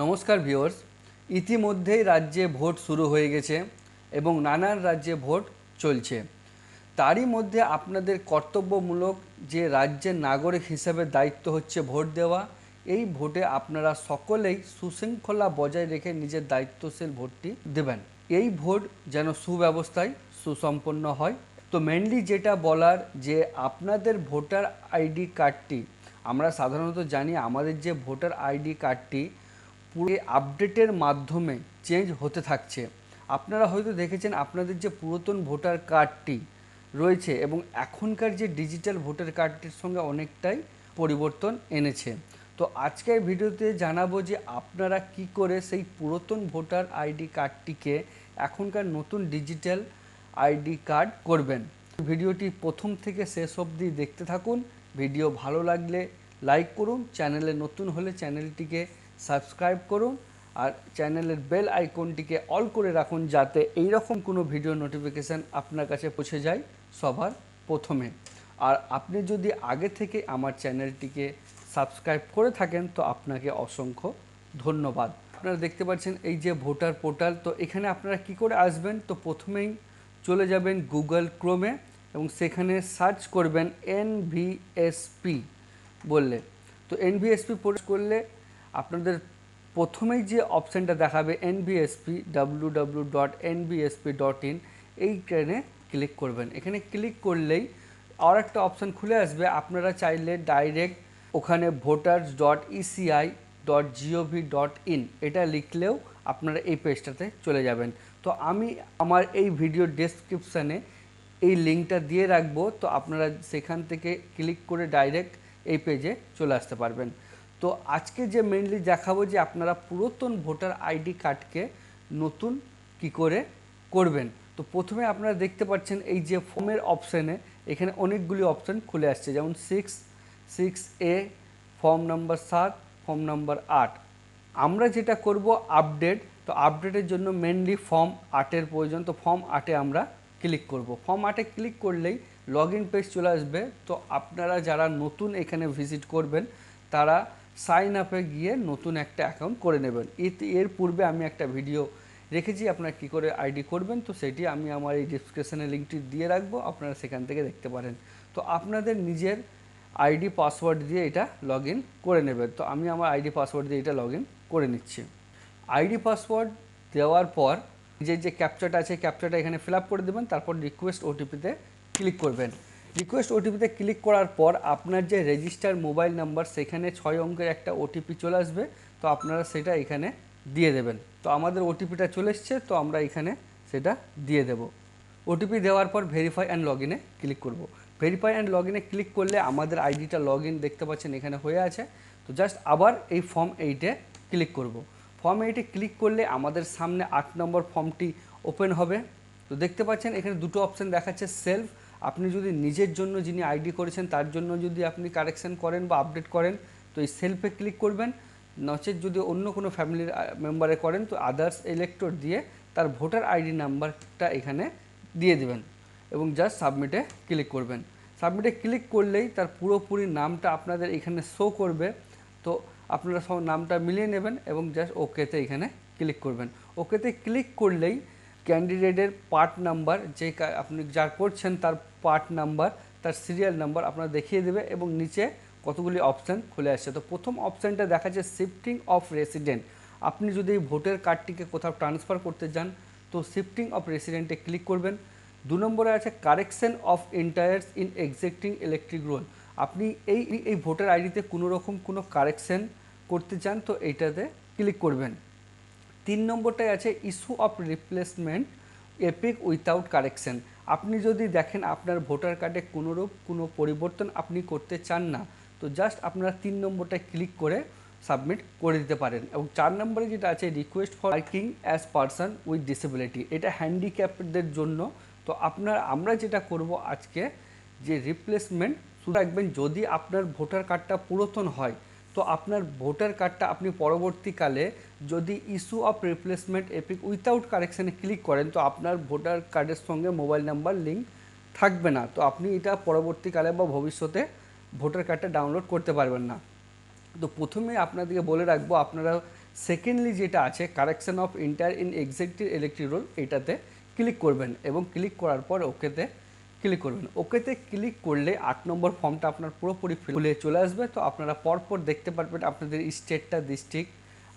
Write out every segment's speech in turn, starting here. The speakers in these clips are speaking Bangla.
নমস্কার ভিউয়ার্স। ইতিমধ্যেই রাজ্যে ভোট শুরু হয়ে গেছে এবং নানান রাজ্যে ভোট চলছে। তারই মধ্যে আপনাদের কর্তব্যমূলক যে রাজ্যের নাগরিক হিসেবে দায়িত্ব হচ্ছে ভোট দেওয়া, এই ভোটে আপনারা সকলেই সুশৃঙ্খলা বজায় রেখে নিজের দায়িত্বশীল ভোটটি দেবেন। এই ভোট যেন সুব্যবস্থায় সুসম্পন্ন হয়। তো মেনলি যেটা বলার যে আপনাদের ভোটার আইডি কার্ডটি, আমরা সাধারণত জানি আমাদের যে ভোটার আইডি কার্ডটি পুরো আপডেটের মাধ্যমে চেঞ্জ হতে থাকছে। আপনারা হয়তো দেখেছেন আপনাদের যে পুরাতন ভোটার কার্ডটি রয়েছে এবং এখনকার যে ডিজিটাল ভোটার কার্ডটির সঙ্গে অনেকটাই পরিবর্তন এনেছে। তো আজকের ভিডিওতে জানাব যে আপনারা কি করে সেই পুরাতন ভোটার আইডি কার্ডটিকে এখনকার নতুন ডিজিটাল আইডি কার্ড করবেন। ভিডিওটি প্রথম থেকে শেষ অবধি দেখতে থাকুন। ভিডিও ভালো লাগলে লাইক করুন। চ্যানেলে নতুন হলে চ্যানেলটিকে সাবস্ক্রাইব করুন আর চ্যানেলের বেল আইকনটিকে অল করে রাখুন যাতে এই রকম কোনো ভিডিও নোটিফিকেশান আপনার কাছে পৌঁছে যায় সবার প্রথমে। আর আপনি যদি আগে থেকে আমার চ্যানেলটিকে সাবস্ক্রাইব করে থাকেন, তো আপনাকে অসংখ্য ধন্যবাদ। আপনারা দেখতে পাচ্ছেন এই যে ভোটার পোর্টাল, তো এখানে আপনারা কি করে আসবেন? তো প্রথমেই চলে যাবেন গুগল ক্রোমে এবং সেখানে সার্চ করবেন এনভিএসপি বললে। তো এনভিএসপি পোস্ট করলে আপনাদের প্রথমেই যে অপশানটা দেখাবে NVSP W W dot NVSP dot in এইখানে ক্লিক করবেন। এখানে ক্লিক করলেই আর একটা অপশান খুলে আসবে। আপনারা চাইলে ডাইরেক্ট ওখানে voters dot ECI dot GOV dot in এটা লিখলেও আপনারা এই পেজটাতে চলে যাবেন। তো আমি আমার এই ভিডিও ডেসক্রিপশানে এই লিঙ্কটা দিয়ে রাখব। তো আপনারা সেখান থেকে ক্লিক করে ডাইরেক্ট এই পেজে চলে আসতে পারবেন। তো আজকে যে মেনলি দেখাবো যে আপনারা পুরাতন ভোটার আইডি কার্ডকে নতুন কি করে করবেন। তো প্রথমে আপনারা দেখতে পাচ্ছেন এই যে ফর্মের অপশানে এখানে অনেকগুলি অপশান খুলে আসছে। যেমন six six A form number সাত ফর্ম নাম্বার আট। আমরা যেটা করব আপডেট তো আপডেটের জন্য মেনলি ফর্ম আটের প্রয়োজন। তো ফর্ম আটে আমরা ক্লিক করব। ফর্ম আটে ক্লিক করলেই লগ ইন পেজ চলে আসবে। তো আপনারা যারা নতুন এখানে ভিজিট করবেন, তারা সাইন আপে গিয়ে নতুন একটা অ্যাকাউন্ট করে নেবেন। এতে এর পূর্বে আমি একটা ভিডিও রেখেছি, আপনারা কী করে আইডি করবেন, তো সেটি আমি আমার এই ডিসক্রিপশানে লিঙ্কটি দিয়ে রাখব, আপনারা সেখান থেকে দেখতে পারেন। তো আপনাদের নিজের আইডি পাসওয়ার্ড দিয়ে এটা লগ করে নেবেন। তো আমি আমার আইডি পাসওয়ার্ড দিয়ে এটা লগ করে নিচ্ছি। আইডি পাসওয়ার্ড দেওয়ার পর যে যে ক্যাপচারটা আছে ক্যাপচারটা এখানে ফিল করে দেবেন, তারপর রিকোয়েস্ট ওটিপিতে ক্লিক করবেন। রিকোয়েস্ট ওটিপিতে ক্লিক করার পর আপনার যে রেজিস্টার মোবাইল নাম্বার সেখানে ছয় অঙ্কের একটা ওটিপি চলে আসবে। তো আপনারা সেটা এখানে দিয়ে দেবেন। তো আমাদের ওটিপিটা চলে এসছে, তো আমরা এখানে সেটা দিয়ে দেব। ওটিপি দেওয়ার পর ভেরিফাই অ্যান্ড লগ ইনে ক্লিক করব। ভেরিফাই অ্যান্ড লগ ইনে ক্লিক করলে আমাদের আইডিটা লগ ইন দেখতে পাচ্ছেন এখানে হয়ে আছে। তো জাস্ট আবার এই ফর্ম এইটে ক্লিক করব। ফর্ম এইটে ক্লিক করলে আমাদের সামনে আট নম্বর ফর্মটি ওপেন হবে। তো দেখতে পাচ্ছেন এখানে দুটো অপশান দেখাচ্ছে সেলফ আপনি যদি নিজের জন্য যিনি আইডি করেছেন, তার জন্য যদি আপনি কারেকশন করেন বা আপডেট করেন, তো এই সেলফে ক্লিক করবেন। নচেত যদি অন্য কোনো ফ্যামিলির মেম্বারে করেন, তো আদার্স ইলেক্টর দিয়ে তার ভোটার আইডি নাম্বারটা এখানে দিয়ে দেবেন এবং জাস্ট সাবমিটে ক্লিক করবেন। সাবমিটে ক্লিক করলেই তার পুরোপুরি নামটা আপনাদের এখানে শো করবে। তো আপনারা সব নামটা মিলিয়ে নেবেন এবং জাস্ট ওকেতে এখানে ক্লিক করবেন। ওকেতে ক্লিক করলেই ক্যান্ডিডেটের পার্ট নাম্বার যে আপনি যা করছেন তার পার্ট নাম্বার তার সিরিয়াল নাম্বার আপনার দেখিয়ে দেবে এবং নিচে কতগুলি অপশান খুলে আসছে। তো প্রথম অপশানটা দেখাচ্ছে শিফটিং অফ রেসিডেন্ট আপনি যদি ভোটার কার্ডটিকে কোথাও ট্রান্সফার করতে যান, তো শিফটিং অফ রেসিডেন্টে ক্লিক করবেন। দু নম্বরে আছে correction of entries in existing electoral roll আপনি এই এই ভোটার আইডিতে কোনো রকম কোনো কারেকশন করতে চান, তো এইটাতে ক্লিক করবেন। তিন নম্বরটায় আছে issue of replacement EPIC without correction আপনি যদি দেখেন আপনার ভোটার কার্ডে কোনোরূপ কোনো পরিবর্তন আপনি করতে চান না, তো জাস্ট আপনারা তিন নম্বরটায় ক্লিক করে সাবমিট করে দিতে পারেন। এবং চার নম্বরে যেটা আছে request for working as person with disability এটা হ্যান্ডিক্যাপদের জন্য। তো আপনার, আমরা যেটা করব আজকে যে রিপ্লেসমেন্ট শুধু রাখবেন যদি আপনার ভোটার কার্ডটা পুরাতন হয় তো আপনার ভোটার কার্ডটা আপনি পরবর্তীকালে যদি issue of replacement EPIC without কারেকশানে click করেন, তো আপনার ভোটার কার্ডের সঙ্গে মোবাইল নাম্বার লিঙ্ক থাকবে না। তো আপনি এটা পরবর্তীকালে বা ভবিষ্যতে ভোটার কার্ডটা ডাউনলোড করতে পারবেন না। তো প্রথমে আপনাদেরকে বলে রাখব, আপনারা সেকেন্ডলি যেটা আছে correction of entries in executive electoral roll এটাতে ক্লিক করবেন এবং ক্লিক করার পর ওকেতে ক্লিক করবেন। ওকেতে ক্লিক করলে আট নম্বর ফর্মটা আপনার পুরোপুরি ফুলে চলে আসবে। তো আপনারা পরপর দেখতে পারবেন আপনাদের স্টেটটা ডিস্ট্রিক্ট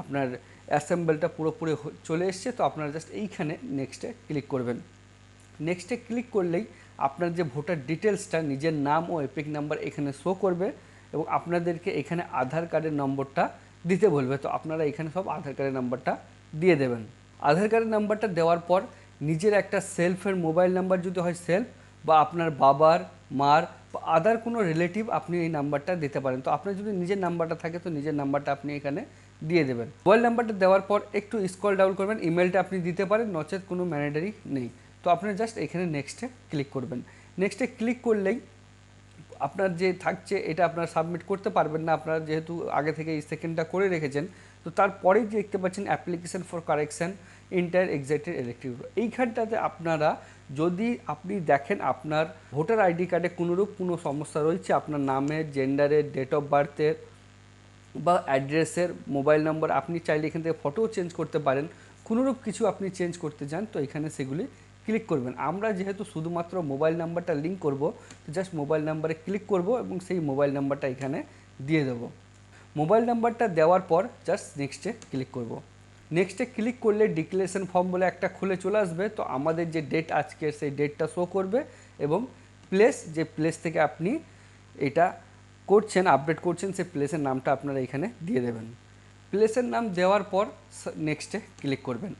আপনার অ্যাসেম্বলটা পুরোপুরি চলে এসছে। তো আপনারা জাস্ট এইখানে নেক্সটে ক্লিক করবেন। নেক্সটে ক্লিক করলেই আপনার যে ভোটার ডিটেলসটা নিজের নাম ও এপিক নাম্বার এখানে শো করবে এবং আপনাদেরকে এখানে আধার কার্ডের নম্বরটা দিতে বলবে। তো আপনারা এখানে সব আধার কার্ডের নাম্বারটা দিয়ে দেবেন। আধার কার্ডের নাম্বারটা দেওয়ার পর নিজের একটা সেলফের মোবাইল নাম্বার যদি হয় সেলফ বা আপনার বাবার, মার আদার কোনো রিলেটিভ আপনি এই নাম্বারটা দিতে পারেন। তো আপনার যদি নিজের নাম্বারটা থাকে, তো নিজের নাম্বারটা আপনি এখানে দিয়ে দেবেন। মোবাইল নাম্বারটা দেওয়ার পর একটু স্ক্রল ডাউন করবেন ইমেলটা আপনি দিতে পারেন, নচেত কোনো ম্যান্ডেটারি নেই। তো আপনি জাস্ট এখানে নেক্সটে ক্লিক করবেন। নেক্সটে ক্লিক করলেই আপনার যে থাকছে, এটা আপনার সাবমিট করতে পারবেন না। আপনার যেহেতু আগে থেকে এই সেকেন্ডটা করে রেখেছেন, তো তারপরেই দেখতে পাচ্ছেন application for correction entries excited electoral এইখানটাতে আপনারা যদি আপনি দেখেন আপনার ভোটার আইডি কার্ডে কোনোরূপ কোনো সমস্যা রয়েছে, আপনার নামের জেন্ডারের ডেট অফ বার্থের বা অ্যাড্রেসের মোবাইল নম্বর আপনি চাইলে এখান থেকে ফটোও চেঞ্জ করতে পারেন। কোনোরূপ কিছু আপনি চেঞ্জ করতে চান, তো এখানে সেগুলি ক্লিক করবেন। আমরা যেহেতু শুধুমাত্র মোবাইল নাম্বারটা লিঙ্ক করব, তো জাস্ট মোবাইল নাম্বারে ক্লিক করব এবং সেই মোবাইল নাম্বারটা এখানে দিয়ে দেবো। মোবাইল নাম্বারটা দেওয়ার পর জাস্ট নেক্সটে ক্লিক করব। নেক্সটে ক্লিক করলে ডিক্লারেশন ফর্ম বলে একটা খুলে চলে আসবে। তো আমাদের যে ডেট আজকের সেই ডেটটা শো করবে এবং প্লেস যে প্লেস থেকে আপনি এটা করছেন আপডেট করছেন, সেই প্লেসের নামটা আপনারা এখানে দিয়ে দেবেন। প্লেসের নাম দেওয়ার পর নেক্সটে ক্লিক করবেন।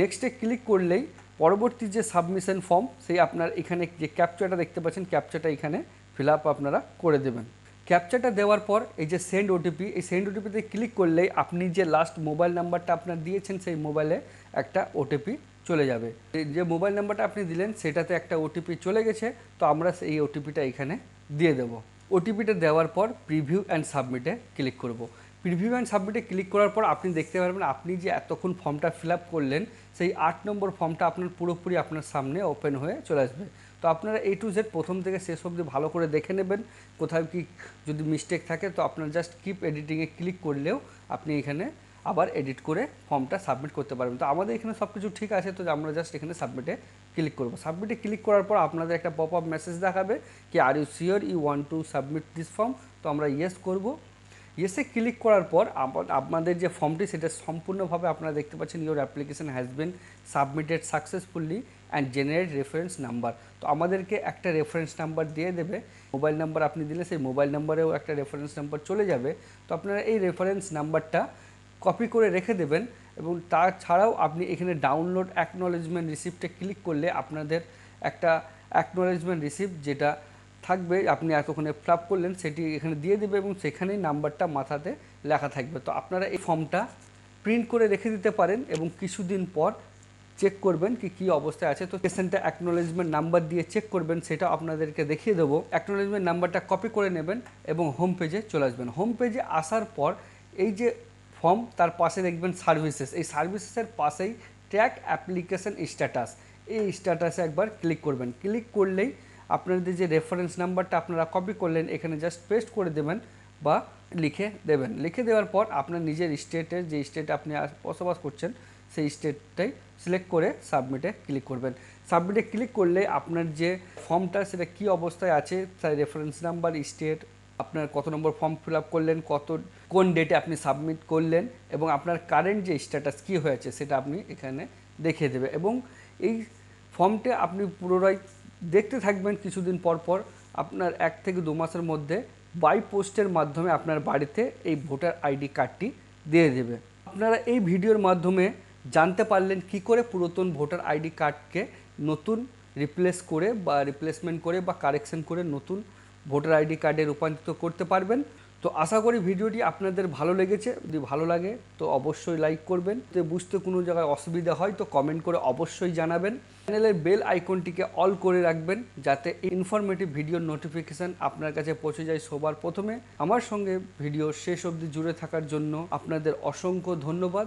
নেক্সটে ক্লিক করলেই পরবর্তী যে সাবমিশন ফর্ম সেই আপনার এখানে যে ক্যাপচারটা দেখতে পাচ্ছেন ক্যাপচারটা এখানে ফিল আপ আপনারা করে দেবেন। ক্যাপচারটা দেওয়ার পর এই যে সেন্ড ওটিপি এই সেন্ড ওটিপিতে ক্লিক করলেই আপনি যে লাস্ট মোবাইল নাম্বারটা আপনার দিয়েছেন সেই মোবাইলে একটা ওটিপি চলে যাবে। যে মোবাইল নাম্বারটা আপনি দিলেন, সেটাতে একটা ওটিপি চলে গেছে, তো আমরা সেই ওটিপিটা এখানে দিয়ে দেবো। ওটিপিটা দেওয়ার পর প্রিভিউ অ্যান্ড সাবমিটে ক্লিক করব। প্রিভিউ অ্যান্ড সাবমিটে ক্লিক করার পর আপনি দেখতে পারবেন, আপনি যে এতক্ষণ ফর্মটা ফিল করলেন, সেই আট নম্বর ফর্মটা আপনার পুরোপুরি আপনার সামনে ওপেন হয়ে চলে আসবে। তো আপনারা এ টু জেড প্রথম থেকে শেষ অবধি ভালো করে দেখে নেবেন, কোথাও কি যদি মিস্টেক থাকে, তো আপনার জাস্ট কিপ এডিটিংয়ে ক্লিক করলেও আপনি এখানে আবার এডিট করে ফর্মটা সাবমিট করতে পারবেন। তো আমাদের এখানে সব কিছু ঠিক আছে, তো আমরা জাস্ট এখানে সাবমিটে ক্লিক করব। সাবমিটে ক্লিক করার পর আপনাদের একটা পপ আপ মেসেজ দেখাবে কি are you sure you want to submit this form তো আমরা ইয়েস করব। ইয়েসে ক্লিক করার পর আপনাদের যে ফর্মটি সেটা সম্পূর্ণভাবে আপনারা দেখতে পাচ্ছেন your application has been submitted successfully and generate reference number তো আমাদেরকে একটা রেফারেন্স নাম্বার দিয়ে দেবে। মোবাইল নাম্বার আপনি দিলে সেই মোবাইল নাম্বারেও একটা রেফারেন্স নাম্বার চলে যাবে। তো আপনারা এই রেফারেন্স নাম্বারটা কপি করে রেখে দেবেন এবং তাছাড়াও আপনি এখানে ডাউনলোড অ্যাকনলেজমেন্ট রিসিপ্টে ক্লিক করলে আপনাদের একটা অ্যাকনলেজমেন্ট রিসিপ্ট যেটা থাকবে, আপনি এতক্ষণে ফ্লাপ করলেন, সেটি এখানে দিয়ে দেবে এবং সেখানেই নাম্বারটা মাথাতে লেখা থাকবে। তো আপনারা এই ফর্মটা প্রিন্ট করে রেখে দিতে পারেন এবং কিছুদিন পর চেক করবেন কি, কী অবস্থায় আছে। তো পেশেন্টটা অ্যাকনোলেজমেন্ট নাম্বার দিয়ে চেক করবেন, সেটা আপনাদেরকে দেখিয়ে দেবো। অ্যাকনোলেজমেন্ট নাম্বারটা কপি করে নেবেন এবং হোম পেজে চলে আসবেন। হোম পেজে আসার পর এই যে ফর্ম তার পাশে দেখবেন সার্ভিসেস এই সার্ভিসেসের পাশেই ট্র্যাক অ্যাপ্লিকেশন স্ট্যাটাস এই স্ট্যাটাসে একবার ক্লিক করবেন। ক্লিক করলেই আপনাদের যে রেফারেন্স নাম্বারটা আপনারা কপি করলেন, এখানে জাস্ট পেস্ট করে দেবেন বা লিখে দেবেন। লিখে দেওয়ার পর আপনার নিজের স্টেটের যে স্টেটে আপনি বসবাস করছেন সেই স্টেটটাই সিলেক্ট করে সাবমিটে ক্লিক করবেন। সাবমিটে ক্লিক করলে আপনার যে ফর্মটা সেটা কী অবস্থায় আছে, তার রেফারেন্স নাম্বার স্টেট আপনার কত নম্বর ফর্ম ফিল আপ করলেন, কত, কোন ডেটে আপনি সাবমিট করলেন, এবং আপনার কারেন্ট যে স্ট্যাটাস কী হয়েছে, সেটা আপনি এখানে দেখিয়ে দেবে। এবং এই ফর্মটা আপনি পুনরায় দেখতে থাকবেন কিছুদিন পর পর, আপনার এক থেকে দু মাসের মধ্যে বাই পোস্টের মাধ্যমে আপনার বাড়িতে এই ভোটার আইডি কার্ডটি দিয়ে দেবে। আপনারা এই ভিডিওর মাধ্যমে জানতে পারলেন কি করে পুরাতন ভোটার আইডি কার্ডকে নতুন রিপ্লেস করে বা রিপ্লেসমেন্ট করে বা কারেকশন করে নতুন ভোটার আইডি কার্ডে রূপান্তরিত করতে পারবেন। তো আশা করি ভিডিওটি আপনাদের ভালো লেগেছে। যদি ভালো লাগে, তো অবশ্যই লাইক করবেন। তো বুঝতে কোনো জায়গায় অসুবিধা হয়, তো কমেন্ট করে অবশ্যই জানাবেন। চ্যানেলের বেল আইকনটিকে অল করে রাখবেন, যাতে ইনফরমেটিভ ভিডিওর নোটিফিকেশান আপনার কাছে পৌঁছে যায় সবার প্রথমে। আমার সঙ্গে ভিডিও শেষ অবধি জুড়ে থাকার জন্য আপনাদের অসংখ্য ধন্যবাদ।